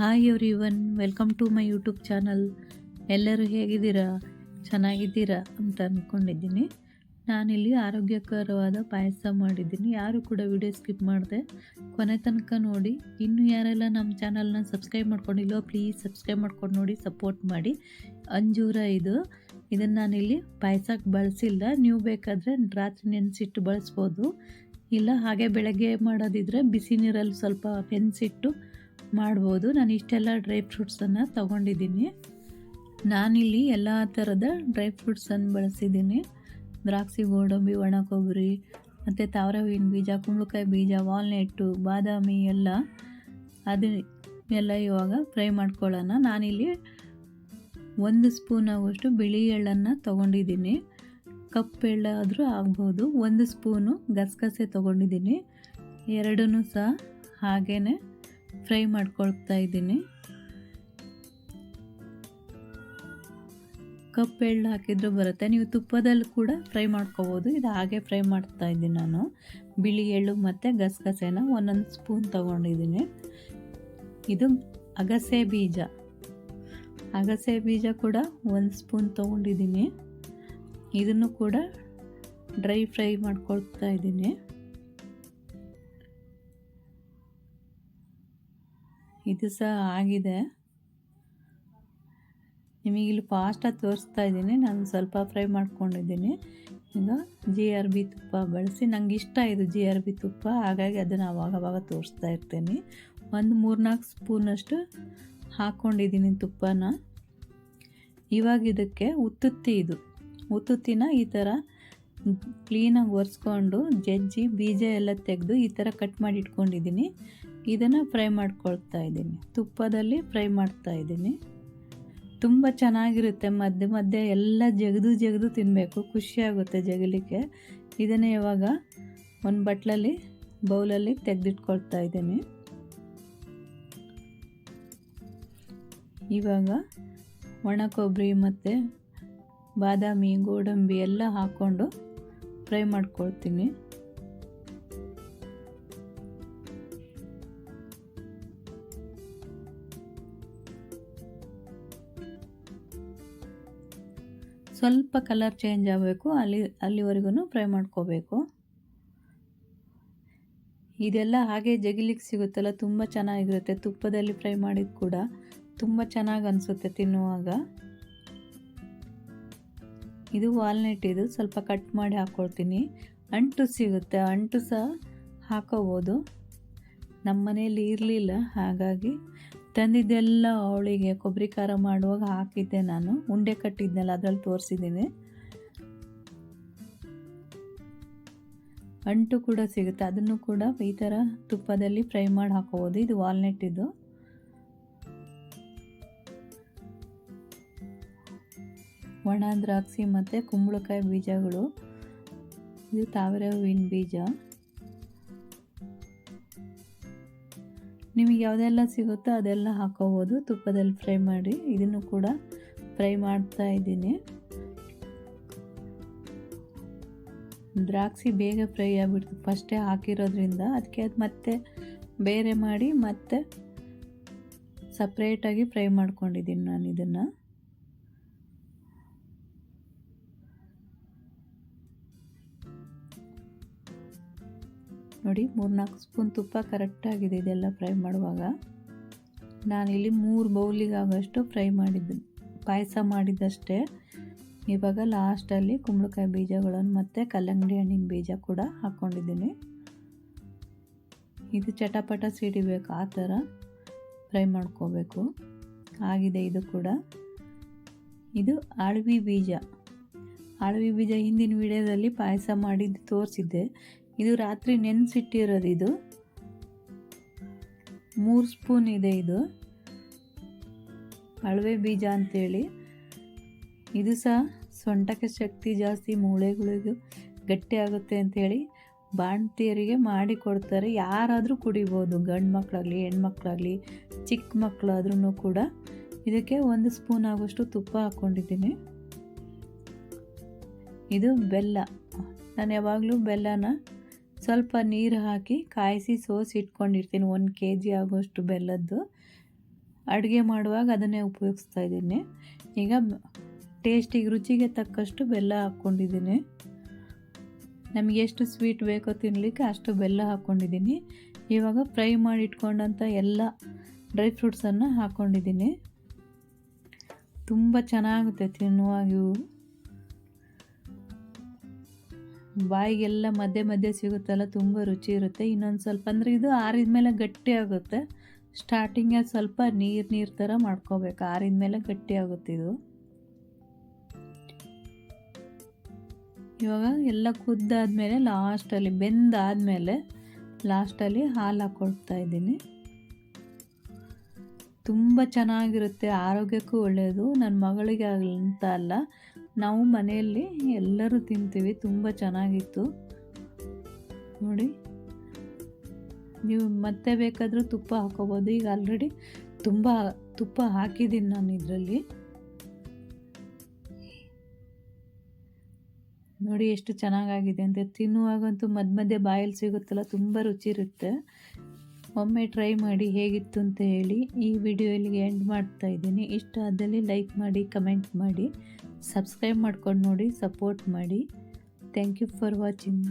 Hi everyone welcome to my YouTube channel ಎಲ್ಲರೂ ಹೇಗಿದ್ದೀರಾ? ಚೆನ್ನಾಗಿದ್ದೀರಾ ಅಂತ ಅಂದ್ಕೊಂಡಿದ್ದೀನಿ ನಾನಿಲ್ಲಿ ಆರೋಗ್ಯಕರವಾದ ಪಾಯಸ ಮಾಡಿದ್ದೀನಿ. ಯಾರು ಕೂಡ ವಿಡಿಯೋ ಸ್ಕಿಪ್ ಮಾಡಿದೆ. ಕೊನೆ ತನಕ ನೋಡಿ. ಇನ್ನು ಯಾರೆಲ್ಲ ನಮ್ಮ ಚಾನಲ್ನ ಸಬ್ಸ್ಕ್ರೈಬ್ ಮಾಡ್ಕೊಂಡಿಲ್ಲೋ ಪ್ಲೀಸ್ ಸಬ್ಸ್ಕ್ರೈಬ್ ಮಾಡ್ಕೊಂಡು ನೋಡಿ ಸಪೋರ್ಟ್ ಮಾಡಿ. ಅಂಜೂರ ಇದು. ಇದನ್ನು ನಾನಿಲ್ಲಿ ಪಾಯಸಕ್ಕೆ ಬಳಸಿಲ್ಲ. ನೀವು ಬೇಕಾದರೆ ರಾತ್ರಿ ನೆನೆಸಿಟ್ಟು ಬಳಸ್ಬೋದು. ಇಲ್ಲ, ಹಾಗೆ ಬೆಳಗ್ಗೆ ಮಾಡೋದಿದ್ರೆ ಬಿಸಿ ನೀರಲ್ಲಿ ಸ್ವಲ್ಪ ನೆನೆಸಿಟ್ಟು ಮಾಡ್ಬೋದು. ನಾನು ಇಷ್ಟೆಲ್ಲ ಡ್ರೈ ಫ್ರೂಟ್ಸನ್ನು ತೊಗೊಂಡಿದ್ದೀನಿ. ನಾನಿಲ್ಲಿ ಎಲ್ಲ ಥರದ ಡ್ರೈ ಫ್ರೂಟ್ಸನ್ನು ಬಳಸಿದ್ದೀನಿ. ದ್ರಾಕ್ಷಿ, ಗೋಡಂಬಿ, ಒಣ ಕೊಬ್ಬರಿ, ಮತ್ತು ತಾವರವೀನ್ ಬೀಜ, ಕುಂಬಳಕಾಯಿ ಬೀಜ ವಾಲ್ನೆಟ್ಟು ಬಾದಾಮಿ ಎಲ್ಲ ಅದು ಎಲ್ಲ ಇವಾಗ ಫ್ರೈ ಮಾಡ್ಕೊಳ್ಳೋಣ. ನಾನಿಲ್ಲಿ ಒಂದು ಸ್ಪೂನ್ ಆಗುವಷ್ಟು ಬಿಳಿ ಎಳ್ಳನ್ನು ತೊಗೊಂಡಿದ್ದೀನಿ. ಕಪ್ ಎಳ್ಳಾದರೂ ಆಗ್ಬೋದು. ಒಂದು ಸ್ಪೂನು ಗಸಗಸೆ ತೊಗೊಂಡಿದ್ದೀನಿ. ಎರಡನ್ನೂ ಸಹ ಹಾಗೇ ಫ್ರೈ ಮಾಡ್ಕೊಳ್ತಾ ಇದ್ದೀನಿ. ಕಪ್ ಎಳ್ಳು ಹಾಕಿದ್ರು ಬರುತ್ತೆ. ನೀವು ತುಪ್ಪದಲ್ಲಿ ಕೂಡ ಫ್ರೈ ಮಾಡ್ಕೋಬೋದು. ಇದು ಹಾಗೆ ಫ್ರೈ ಮಾಡ್ತಾ ಇದ್ದೀನಿ ನಾನು. ಬಿಳಿ ಎಳ್ಳು ಮತ್ತು ಗಸಗಸೆನ ಒಂದೊಂದು ಸ್ಪೂನ್ ತೊಗೊಂಡಿದ್ದೀನಿ. ಇದು ಅಗಸೆ ಬೀಜ. ಅಗಸೆ ಬೀಜ ಕೂಡ ಒಂದು ಸ್ಪೂನ್ ತೊಗೊಂಡಿದ್ದೀನಿ. ಇದನ್ನು ಕೂಡ ಡ್ರೈ ಫ್ರೈ ಮಾಡ್ಕೊಳ್ತಾ ಇದ್ದೀನಿ. ಇದು ಸಹ ಆಗಿದೆ. ನಿಮಗೆ ಇಲ್ಲಿ ಫಾಸ್ಟಾಗಿ ತೋರಿಸ್ತಾ ಇದ್ದೀನಿ. ನಾನು ಸ್ವಲ್ಪ ಫ್ರೈ ಮಾಡ್ಕೊಂಡಿದ್ದೀನಿ. ಈಗ ಜಿ ಆರ್ ಬಿ ತುಪ್ಪ ಬಳಸಿ. ನಂಗೆ ಇಷ್ಟ ಇದು ಜಿ ಆರ್ ಬಿ ತುಪ್ಪ. ಹಾಗಾಗಿ ಅದನ್ನು ಅವಾಗ ಅವಾಗ ತೋರಿಸ್ತಾ ಇರ್ತೀನಿ. ಒಂದು ಮೂರ್ನಾಲ್ಕು ಸ್ಪೂನಷ್ಟು ಹಾಕ್ಕೊಂಡಿದ್ದೀನಿ ತುಪ್ಪನ. ಇವಾಗ ಇದಕ್ಕೆ ಉತ್ತುತ್ತಿ ಇದು. ಉತ್ತುತ್ತಿನ ಈ ಥರ ಕ್ಲೀನಾಗಿ ಒರೆಸ್ಕೊಂಡು ಜಜ್ಜಿ ಬೀಜ ಎಲ್ಲ ತೆಗೆದು ಈ ಥರ ಕಟ್ ಮಾಡಿ ಇಟ್ಕೊಂಡಿದ್ದೀನಿ. ಇದನ್ನು ಫ್ರೈ ಮಾಡ್ಕೊಳ್ತಾ ಇದ್ದೀನಿ. ತುಪ್ಪದಲ್ಲಿ ಫ್ರೈ ಮಾಡ್ತಾ ಇದ್ದೀನಿ. ತುಂಬ ಚೆನ್ನಾಗಿರುತ್ತೆ. ಮಧ್ಯೆ ಮಧ್ಯೆ ಎಲ್ಲ ಜಗದು ಜಗದು ತಿನ್ನಬೇಕು ಖುಷಿಯಾಗುತ್ತೆ ಜಗಲಿಕ್ಕೆ. ಇದನ್ನೇ ಇವಾಗ ಒಂದು ಬಟ್ಲಲ್ಲಿ, ಬೌಲಲ್ಲಿ ತೆಗೆದಿಟ್ಕೊಳ್ತಾ ಇದ್ದೀನಿ. ಇವಾಗ ಒಣ ಕೊಬ್ಬರಿ ಮತ್ತು ಬಾದಾಮಿ, ಗೋಡಂಬಿ ಎಲ್ಲ ಹಾಕ್ಕೊಂಡು ಫ್ರೈ ಮಾಡ್ಕೊಳ್ತೀನಿ. ಸ್ವಲ್ಪ ಕಲರ್ ಚೇಂಜ್ ಆಗಬೇಕು, ಅಲ್ಲಿ ಅಲ್ಲಿವರೆಗೂ ಫ್ರೈ ಮಾಡ್ಕೋಬೇಕು. ಇದೆಲ್ಲ ಹಾಗೆ ಜಗಿಲಿಕ್ಕೆ ಸಿಗುತ್ತಲ್ಲ, ತುಂಬ ಚೆನ್ನಾಗಿರುತ್ತೆ. ತುಪ್ಪದಲ್ಲಿ ಫ್ರೈ ಮಾಡಿದ ಕೂಡ ತುಂಬ ಚೆನ್ನಾಗಿ ಅನಿಸುತ್ತೆ ತಿನ್ನುವಾಗ. ಇದು ವಾಲ್ನಟ್ ಇದು ಸ್ವಲ್ಪ ಕಟ್ ಮಾಡಿ ಹಾಕ್ಕೊಳ್ತೀನಿ ಅಂಟು ಸಿಗುತ್ತೆ, ಅಂಟು ಸಹ ಹಾಕೋಬೋದು. ನಮ್ಮ ಮನೆಯಲ್ಲಿ ಇರಲಿಲ್ಲ, ಹಾಗಾಗಿ ತಂದಿದ್ದೆಲ್ಲ ಅವಳಿಗೆ ಕೊಬ್ಬರಿ ಖಾರ ಮಾಡುವಾಗ ಹಾಕಿದ್ದೆ ನಾನು. ಉಂಡೆ ಕಟ್ಟಿದ್ನಲ್ಲ, ಅದರಲ್ಲಿ ತೋರಿಸಿದ್ದೀನಿ. ಅಂಟು ಕೂಡ ಸಿಗುತ್ತೆ, ಅದನ್ನು ಕೂಡ ಈ ಥರ ತುಪ್ಪದಲ್ಲಿ ಫ್ರೈ ಮಾಡಿ ಹಾಕೋಬೋದು. ಇದು ವಾಲ್ನೆಟ್ ಇದು. ಒಣ ದ್ರಾಕ್ಷಿ ಮತ್ತು ಕುಂಬಳಕಾಯಿ ಬೀಜಗಳು. ಇದು ತಾವರೆ ಹೂವಿನ ಬೀಜ. ನಿಮಗೆ ಯಾವುದೆಲ್ಲ ಸಿಗುತ್ತೋ ಅದೆಲ್ಲ ಹಾಕೋಬೋದು. ತುಪ್ಪದಲ್ಲಿ ಫ್ರೈ ಮಾಡಿ ಇದನ್ನು ಕೂಡ ಫ್ರೈ ಮಾಡ್ತಾ ಇದ್ದೀನಿ. ದ್ರಾಕ್ಷಿ ಬೇಗ ಫ್ರೈ ಆಗಿಬಿಡ್ತು. ಫಸ್ಟೇ ಹಾಕಿರೋದ್ರಿಂದ ಅದಕ್ಕೆ ಅದು ಮತ್ತೆ ಬೇರೆ ಮಾಡಿ ಮತ್ತೆ ಸಪ್ರೇಟಾಗಿ ಫ್ರೈ ಮಾಡ್ಕೊಂಡಿದ್ದೀನಿ ನಾನು ಇದನ್ನು. ನೋಡಿ, ಮೂರ್ನಾಲ್ಕು ಸ್ಪೂನ್ ತುಪ್ಪ ಕರೆಕ್ಟಾಗಿದೆ ಇದೆಲ್ಲ ಫ್ರೈ ಮಾಡುವಾಗ. ನಾನಿಲ್ಲಿ ಮೂರು ಬೌಲಿಗೆ ಆಗೋಷ್ಟು ಫ್ರೈ ಮಾಡಿದ್ದು, ಪಾಯಸ ಮಾಡಿದ್ದಷ್ಟೇ. ಇವಾಗ ಲಾಸ್ಟಲ್ಲಿ ಕುಂಬಳಕಾಯಿ ಬೀಜಗಳನ್ನು ಮತ್ತು ಕಲ್ಲಂಗಡಿ ಹಣ್ಣಿನ ಬೀಜ ಕೂಡ ಹಾಕ್ಕೊಂಡಿದ್ದೀನಿ ಇದು ಚಟಪಟ ಸಿಡಿಬೇಕು ಆ ಥರ ಫ್ರೈ ಮಾಡ್ಕೋಬೇಕು. ಆಗಿದೆ ಇದು ಕೂಡ. ಇದು ಅಳವಿ ಬೀಜ. ಅಳವಿ ಬೀಜ ಹಿಂದಿನ ವಿಡಿಯೋದಲ್ಲಿ ಪಾಯಸ ಮಾಡಿದ್ದು ತೋರಿಸಿದ್ದೆ. ಇದು ರಾತ್ರಿ ನೆನೆಸಿಟ್ಟಿರೋದು ಇದು. ಮೂರು ಸ್ಪೂನ್ ಇದೆ ಇದು. ಅಳವೆ ಬೀಜ ಅಂತೇಳಿ. ಇದು ಸಹ ಸೊಂಟಕ್ಕೆ ಶಕ್ತಿ ಜಾಸ್ತಿ, ಮೂಳೆಗಳಿಗೂ ಗಟ್ಟಿ ಆಗುತ್ತೆ ಅಂಥೇಳಿ ಬಾಣ್ತಿಯರಿಗೆ ಮಾಡಿ ಕೊಡ್ತಾರೆ. ಯಾರಾದರೂ ಕುಡಿಬೋದು, ಗಂಡು ಮಕ್ಕಳಾಗಲಿ ಹೆಣ್ಮಕ್ಳಾಗಲಿ ಚಿಕ್ಕ ಮಕ್ಕಳಾದ್ರೂ ಕೂಡ ಇದಕ್ಕೆ ಒಂದು ಸ್ಪೂನ್ ಆಗೋಷ್ಟು ತುಪ್ಪ ಹಾಕ್ಕೊಂಡಿದ್ದೀನಿ ಇದು ಬೆಲ್ಲ. ನಾನು ಯಾವಾಗಲೂ ಬೆಲ್ಲನ ಸ್ವಲ್ಪ ನೀರು ಹಾಕಿ ಕಾಯಿಸಿ ಸೋಸಿ ಇಟ್ಕೊಂಡಿರ್ತೀನಿ. ಒಂದು ಕೆ ಜಿ ಆಗೋಷ್ಟು ಬೆಲ್ಲದ್ದು. ಅಡುಗೆ ಮಾಡುವಾಗ ಅದನ್ನೇ ಉಪಯೋಗಿಸ್ತಾ ಇದ್ದೀನಿ. ಈಗ ಟೇಸ್ಟಿಗೆ ರುಚಿಗೆ ತಕ್ಕಷ್ಟು ಬೆಲ್ಲ ಹಾಕ್ಕೊಂಡಿದ್ದೀನಿ. ನಮಗೆ ಎಷ್ಟು ಸ್ವೀಟ್ ಬೇಕೋ ತಿನ್ನಲಿಕ್ಕೆ ಅಷ್ಟು ಬೆಲ್ಲ ಹಾಕ್ಕೊಂಡಿದ್ದೀನಿ. ಇವಾಗ ಫ್ರೈ ಮಾಡಿ ಇಟ್ಕೊಂಡಂಥ ಎಲ್ಲ ಡ್ರೈ ಫ್ರೂಟ್ಸನ್ನು ಹಾಕ್ಕೊಂಡಿದ್ದೀನಿ. ತುಂಬ ಚೆನ್ನಾಗುತ್ತೆ ತಿನ್ನುವಾಗ ಇವು. ಬಾಯಿಗೆಲ್ಲ ಮಧ್ಯೆ ಮಧ್ಯೆ ಸಿಗುತ್ತಲ್ಲ, ತುಂಬ ರುಚಿ ಇರುತ್ತೆ. ಇನ್ನೊಂದು ಸ್ವಲ್ಪ ಅಂದರೆ ಇದು ಆರಿದ ಮೇಲೆ ಗಟ್ಟಿ ಆಗುತ್ತೆ. ಸ್ಟಾರ್ಟಿಂಗಲ್ಲಿ ಸ್ವಲ್ಪ ನೀರು ನೀರು ಥರ ಮಾಡ್ಕೋಬೇಕು. ಆರಿದ ಮೇಲೆ ಗಟ್ಟಿ ಆಗುತ್ತೆ ಇದು. ಇವಾಗ ಎಲ್ಲ ಕುದ್ದಾದ್ಮೇಲೆ ಲಾಸ್ಟಲ್ಲಿ ಬೆಂದಾದಮೇಲೆ ಲಾಸ್ಟಲ್ಲಿ ಹಾಲು ಹಾಕೊಳ್ತಾ ಇದ್ದೀನಿ. ತುಂಬ ಚೆನ್ನಾಗಿರುತ್ತೆ. ಆರೋಗ್ಯಕ್ಕೂ ಒಳ್ಳೆಯದು ನನ್ನ ಮಗಳಿಗೆ ಅಂತ ಅಲ್ಲ. ನಾವು ಮನೆಯಲ್ಲಿ ಎಲ್ಲರೂ ತಿಂತೀವಿ, ತುಂಬ ಚೆನ್ನಾಗಿತ್ತು. ನೋಡಿ. ನೀವು ಮತ್ತೆ ಬೇಕಾದರೂ ತುಪ್ಪ ಹಾಕೋಬೋದು. ಈಗ ಆಲ್ರೆಡಿ ತುಂಬ ತುಪ್ಪ ಹಾಕಿದ್ದೀನಿ ನಾನು ಇದರಲ್ಲಿ. ನೋಡಿ ಎಷ್ಟು ಚೆನ್ನಾಗಾಗಿದೆ ಅಂತ. ತಿನ್ನುವಾಗಂತೂ ಮಧ್ಯ ಮಧ್ಯೆ ಬಾಯಲ್ಲಿ ಸಿಗುತ್ತಲ್ಲ, ತುಂಬ ರುಚಿ ಇರುತ್ತೆ. ಒಮ್ಮೆ ಟ್ರೈ ಮಾಡಿ ಹೇಗಿತ್ತು ಅಂತ ಹೇಳಿ ಈ ವಿಡಿಯೋ ಇಲ್ಲಿಗೆ ಎಂಡ್ ಮಾಡ್ತಾ ಇದ್ದೀನಿ. ಇಷ್ಟ ಆದಲ್ಲಿ ಲೈಕ್ ಮಾಡಿ ಕಮೆಂಟ್ ಮಾಡಿ ಸಬ್ಸ್ಕ್ರೈಬ್ ಮಾಡ್ಕೊಂಡು ನೋಡಿ ಸಪೋರ್ಟ್ ಮಾಡಿ. Thank you for watching